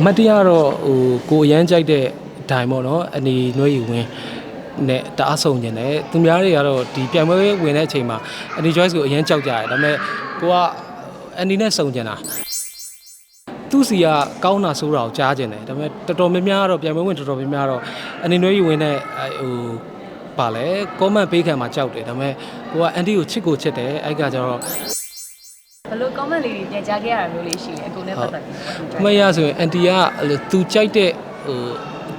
အမတ်တရားတော့ဟိုကိုအရန်ကြိုက်တဲ့ဒိုင်ပေါ့နော်အနေနှွေးယူဝင်းနဲ့တအားဆုံးကျင်တယ်သူများတွေကတော့ဒီပြိုင်ပွဲဝင်တဲ့အချိန်မှာအနေ choice ကိုအရန်ကြောက်ကြတယ်ဒါပေမဲ့ကိုကအန်ဒီနဲ့စုံကျင်တာသူစီကကောင်းတာဆိုးတာကိုကြားကျင်တယ်ဒါပေမဲ့တော်တော်များများကတော့ပြိုင်ပွဲဝင်တော်တော်များများတော့အနေနှွေးယူဝင်းနဲ့ဟိုပါလဲ comment ပေးခံမှာကြောက်တယ်ဒါပေမဲ့ကိုကအန်ဒီကိုချစ်ကိုချစ်တယ်အဲ့ကကြတော့ ဘယ်လို comment လေးတွေပြန်ကြားခဲ့ရတာမျိုးလေးရှိလဲအကိုနဲ့ပတ်သက်ပြီးအမရဆိုရင်အန်တီကအဲ့လိုသူကြိုက်တဲ့ဟို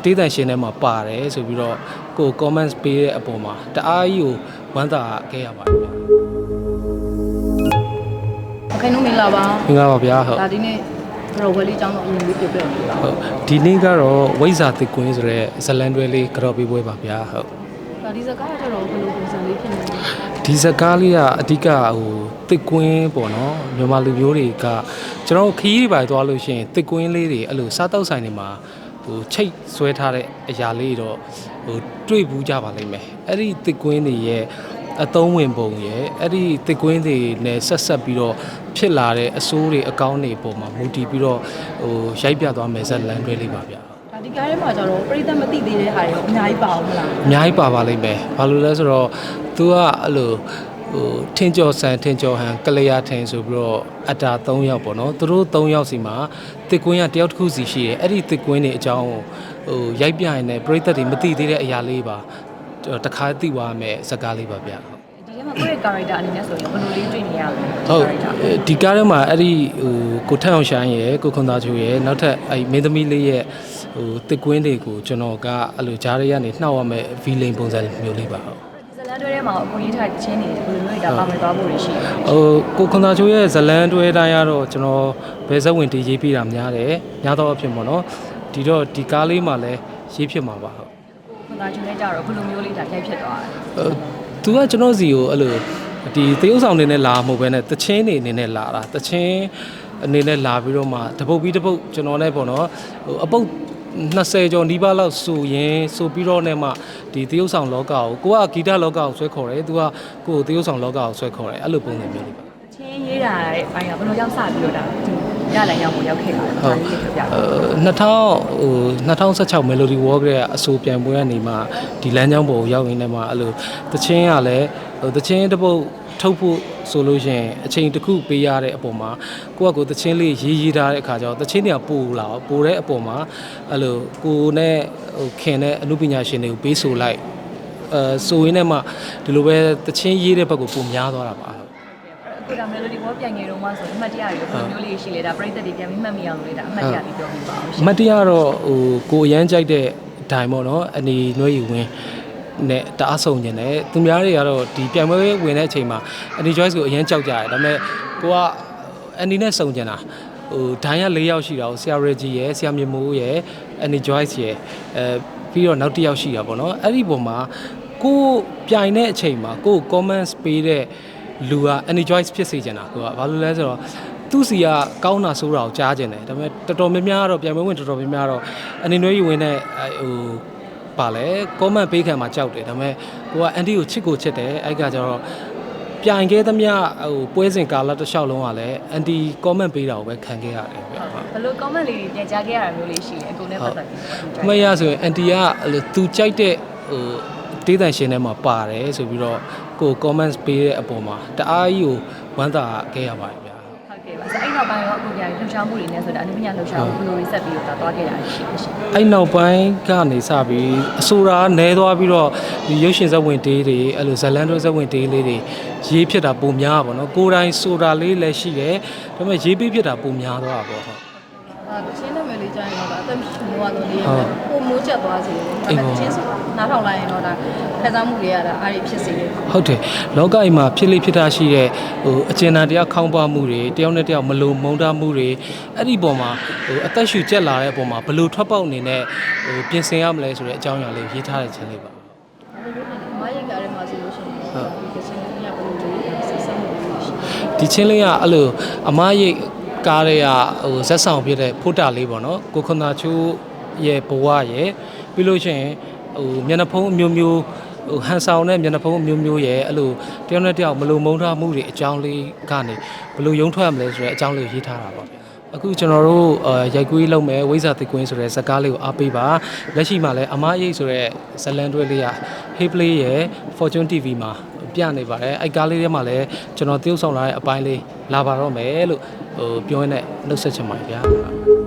တေးတန်ရှင်ထဲမှာပါတယ်ဆိုပြီးတော့ကို comments ပေးတဲ့အပေါ်မှာတအားကြီးကိုဝမ်းသာခဲ့ရပါတယ်ဗျာအခိုင်နှုံးမင်္ဂလာပါမင်္ဂလာပါဗျာဟုတ်ဒါဒီနေ့ရောဝယ်လေးကျောင်းတော့အရင်လေးပြပြပေးပါဟုတ်ဒီနေ့ကတော့ဝိဇ္ဇာတစ်ကွင်းဆိုတဲ့ဇလန်တွဲလေးကြော်ပေးပွဲပါဗျာဟုတ် ဒါဒီစကားကတော့ဘယ်လိုပုံစံလေးဖြစ်နေလဲဒီဇကားလေးကအဓိကဟိုတစ်ကွင်းပေါ့နော်မြန်မာလူမျိုးတွေကကျွန်တော်တို့ခရီးတွေပါသွားလို့ရှိရင်တစ်ကွင်းလေးတွေအဲ့လိုစားတောက်ဆိုင်တွေမှာဟိုချိတ်ဆွဲထားတဲ့အရာလေးတော့ဟိုတွေ့ဘူးကြပါလိမ့်မယ်အဲ့ဒီတစ်ကွင်းတွေရဲ့အသုံးဝင်ပုံရဲ့အဲ့ဒီတစ်ကွင်းတွေနဲ့ဆက်ဆက်ပြီးတော့ဖြစ်လာတဲ့အဆိုးတွေအကောင်းတွေပုံမှာမူတည်ပြီးတော့ဟိုရိုက်ပြသွားမယ်ဇက်လန်တွဲလေးပါဗျာ ဒါဒီကားထဲမှာကျတော့ပြိတ္တမသိသေးတဲ့ဟာတွေရောအများကြီးပါအောင်မလားအများကြီးပါပါလိမ့်မယ်ဘာလို့လဲဆိုတော့ तू ကအဲ့လိုဟိုထင်းကြော်ဆန်ထင်းကြော်ဟန်ကလျာထင်းဆိုပြီးတော့အတာ3ယောက်ပေါ့နော်သူတို့3ယောက်စီမှာတစ်ကွင်းကတယောက်တစ်ခုစီရှိတယ်အဲ့ဒီတစ်ကွင်းတွေအကြောင်းကိုဟိုရိုက်ပြရင်လည်းပြိသက်တွေမသိသေးတဲ့အရာလေးပါတခါသိသွားမယ်ဇာတ်ကားလေးပါဗျာဒီထဲမှာကိုယ့်ရဲ့ character အနေနဲ့ဆိုရင်ဘယ်လိုလေးတွေ့နေရလဲဟုတ်ဒီကားထဲမှာအဲ့ဒီဟိုကိုထက်အောင်ရှိုင်းရယ်ကိုခွန်သားချိုရယ်နောက်ထပ်အဲ့မင်းသမီးလေးရဲ့ ဟိုတစ်ကွင်းတွေကိုကျွန်တော်ကအဲ့လိုဂျားတွေကနေနှောက်ရမယ်ဗီလိန်ပုံစံမျိုးလေးပါဟုတ်ဇလန်တွဲထဲမှာအကိုရေးထားချင်းနေဘယ်လိုမျိုးဒါပါမယ်သွားဖို့ရရှိလဲဟိုကိုခွန်သာချိုးရဲ့ဇလန်တွဲတိုင်းကတော့ကျွန်တော်ဘယ်ဇက်ဝင်တီးရေးပြတာများတယ်များတော့အဖြစ်ပေါ့နော်ဒီတော့ဒီကားလေးမှာလည်းရေးဖြစ်မှာပါဟုတ်ခွန်သားချင်းနဲ့ကြတော့ဘယ်လိုမျိုးလေးဒါရိုက်ဖြစ်သွားလဲဟိုသူကကျွန်တော်စီကိုအဲ့လိုဒီတရုပ်ဆောင်နေနဲ့လာမဟုတ်ဘဲနဲ့တချင်းနေနေနဲ့လာတာတချင်းအနေနဲ့လာပြီးတော့မှတပုတ်ပြီးတပုတ်ကျွန်တော်နဲ့ပေါ့နော်ဟိုအပုတ် 20ကျော်နီးပါးလောက်ဆိုရင်ဆိုပြီးတော့နဲ့မှဒီတရုပ်ဆောင်လောကကိုကိုကဂီတလောကကိုဆွဲခေါ်တယ်သူကကိုကိုတရုပ်ဆောင်လောကကိုဆွဲခေါ်တယ်အဲ့လိုပုံစံမျိုးလေးပါချင်းရေးတာရဲ့အပိုင်းကဘယ်လိုရောက်စပြီးတော့ဒါဒီရလန်ရောက်ကိုရောက်ခဲ့တာလဲဟုတ်ဒါလေးပြောပြပါအဲ2000ဟို2016 Melody War ကအဆိုပြန်ပွဲကနေမှဒီလမ်းကြောင်းပေါ်ကိုရောက်ရင်းနဲ့မှအဲ့လိုတချင်းကလည်းဟိုတချင်းတစ်ပုတ် ထုတ်ဖို့ဆိုလို့ရှိရင်အချိန်တစ်ခုပေးရတဲ့အပေါ်မှာကိုကကိုတချင်းလေးရေးရေးထားတဲ့အခါကျတော့တချင်းတွေကပို့လာပို့တဲ့အပေါ်မှာအဲ့လိုကိုနဲ့ဟိုခင်တဲ့အမှုပညာရှင်တွေကိုပေးဆိုလိုက်အဲဆိုရင်းနဲ့မှဒီလိုပဲတချင်းရေးတဲ့ဘက်ကိုပုံများသွားတာပါအခုဒါ melody wall ပြန်ငယ်တော့မှဆိုအမှတ်တရတွေဘယ်လိုမျိုးလေးရှိလဲဒါပရိသတ်တွေပြန်ပြီးမှတ်မိအောင်လို့လေဒါအမှတ်တရလေးပြောပြပါအောင်ရှင်အမတ်တရားတော့ဟိုကိုအရန်ကြိုက်တဲ့ဒိုင်ပေါ့နော်အနေနှွေးယူဝင်း နဲ့တအားဆုံးကျင်တယ်သူများတွေကတော့ဒီပြိုင်ပွဲဝင်တဲ့အချိန်မှာအနေ choice ကိုအရန်ကြောက်ကြတယ်ဒါပေမဲ့ကိုကအန်ဒီနဲ့စုံကျင်တာဟိုဒိုင်က၄ယောက်ရှိတာကိုဆရာရဂျီရယ်ဆရာမြမိုးရယ်အနေ choice ရယ်အဲပြီးတော့နောက်တစ်ယောက်ရှိတာပေါ့နော်အဲ့ဒီပုံမှာကိုပြိုင်တဲ့အချိန်မှာကို comments ပေးတဲ့လူက any choice ဖြစ်စေချင်တာကိုကဘာလို့လဲဆိုတော့သူစီကကောင်းတာဆိုးတာကိုကြားကျင်တယ်ဒါပေမဲ့တော်တော်များများကတော့ပြိုင်ပွဲဝင်တော်တော်များများတော့အနေနှွေးယူဝင်တဲ့ဟို ပါလဲ comment ပေးခံမှာကြောက်တယ်ဒါပေမဲ့ကိုကအန်တီကိုချစ်ကိုချစ်တယ်အဲ့ကကြတော့ပြိုင်ခဲ့သမျှဟိုပွဲစဉ်ကာလတစ်လျှောက်လုံးကလည်းအန်တီ comment ပေးတာကိုပဲခံခဲ့ရတယ်ဗျဟုတ်ဘယ်လို comment လေးတွေပြန်ကြားခဲ့ရတာမျိုးလေးရှိလဲအကိုနဲ့ပတ်သက်ပြီးအမရဆိုရင်အန်တီကအဲ့လိုသူကြိုက်တဲ့ဟိုတေးတန်ရှင်ထဲမှာပါတယ်ဆိုပြီးတော့ကို comments ပေးတဲ့အပေါ်မှာတအားကြီးကိုဝမ်းသာခဲ့ရပါတယ်ဗျာ ဟုတ်ကဲ့ပါဆိုအဲ့နောက်ပိုင်းရောအခုပြန်လှူရှားမှုတွေနဲ့ဆိုတာအနုပညာလှူရှားမှုဘယ်လို reset ပြီးတော့သွားခဲ့တာရှိလဲရှင်အဲ့နောက်ပိုင်းကနေစပြီးအဆိုရာနဲသွားပြီးတော့ဒီရုပ်ရှင်ဇက်ဝင်တေးတွေအဲ့လိုဇလန်တို့ဇက်ဝင်တေးလေးတွေရေးဖြစ်တာပုံများပါတော့ကိုယ်တိုင်ဆိုတာလေးလည်းရှိတယ်ဒါပေမဲ့ရေးပေးဖြစ်တာပုံများသွားတာပေါ့ဟုတ် အာချင်းနာမည်လေးကြားရင်တော့ဒါအသက်ရှင်လို့တော့လေးဟုတ်ပုံမိုးချက်သွားစေတယ်အေးဒါပါပေမဲ့ချင်းဆိုတာနားထောင်လိုက်ရင်တော့ဒါခံစားမှုတွေကဒါအားရဖြစ်စေတယ်ဟုတ်တယ်လောကကြီးမှာဖြစ်လိဖြစ်တာရှိတဲ့ဟိုအကျဉ်းသားတရားခေါင်းပါမှုတွေတယောက်နဲ့တယောက်မလုံမုန်းတာမှုတွေအဲ့ဒီပုံမှာဟိုအသက်ရှူကျက်လာတဲ့ပုံမှာဘယ်လို့ထွက်ပေါက်အနေနဲ့ဟိုပြင်ဆင်ရမလဲဆိုတဲ့အကြောင်းအရာလေးရေးထားတဲ့ခြင်းလေးပါမရိတ်ကားထဲမှာဆိုလို့ရှိရင်ဟုတ်ဒီကချင်းကဘယ်လိုလဲဆက်ဆက်မှုတွေရှိတယ်ဒီချင်းလေးကအဲ့လိုအမားရိတ် ကားတွေကဟိုဇက်ဆောင်ဖြစ်တဲ့ဖိုတာလေးပေါ့နော်ကိုခွန်သာချိုးရဲ့ဘဝရဲ့ပြီးလို့ရှိရင်ဟိုမျက်နှာဖုံးအမျိုးမျိုးဟိုဟန်ဆောင်တဲ့မျက်နှာဖုံးအမျိုးမျိုးရဲ့အဲ့လိုတယောက်နဲ့တယောက်မလုံမုံထားမှုတွေအကြောင်းလေးကနေဘယ်လိုရုံးထွက်ရမလဲဆိုတဲ့အကြောင်းလေးကိုရေးထားတာပေါ့အခုကျွန်တော်တို့ရိုက်ကွေးလုပ်မယ်ဝိဇာသိကွင်းဆိုတဲ့ဇာကားလေးကိုအားပေးပါလက်ရှိမှာလည်းအမားရိတ်ဆိုတဲ့ဇလန်တွဲလေးက Hey Play ရဲ့ Fortune TV မှာပြနေပါတယ်အဲ့ကားလေးထဲမှာလည်းကျွန်တော်တရုပ်ဆောင်လာတဲ့အပိုင်းလေးလာပါတော့မယ်လို့ဟိုပြောရင်းနဲ့နှုတ်ဆက်ချင်ပါတယ်ဗျာ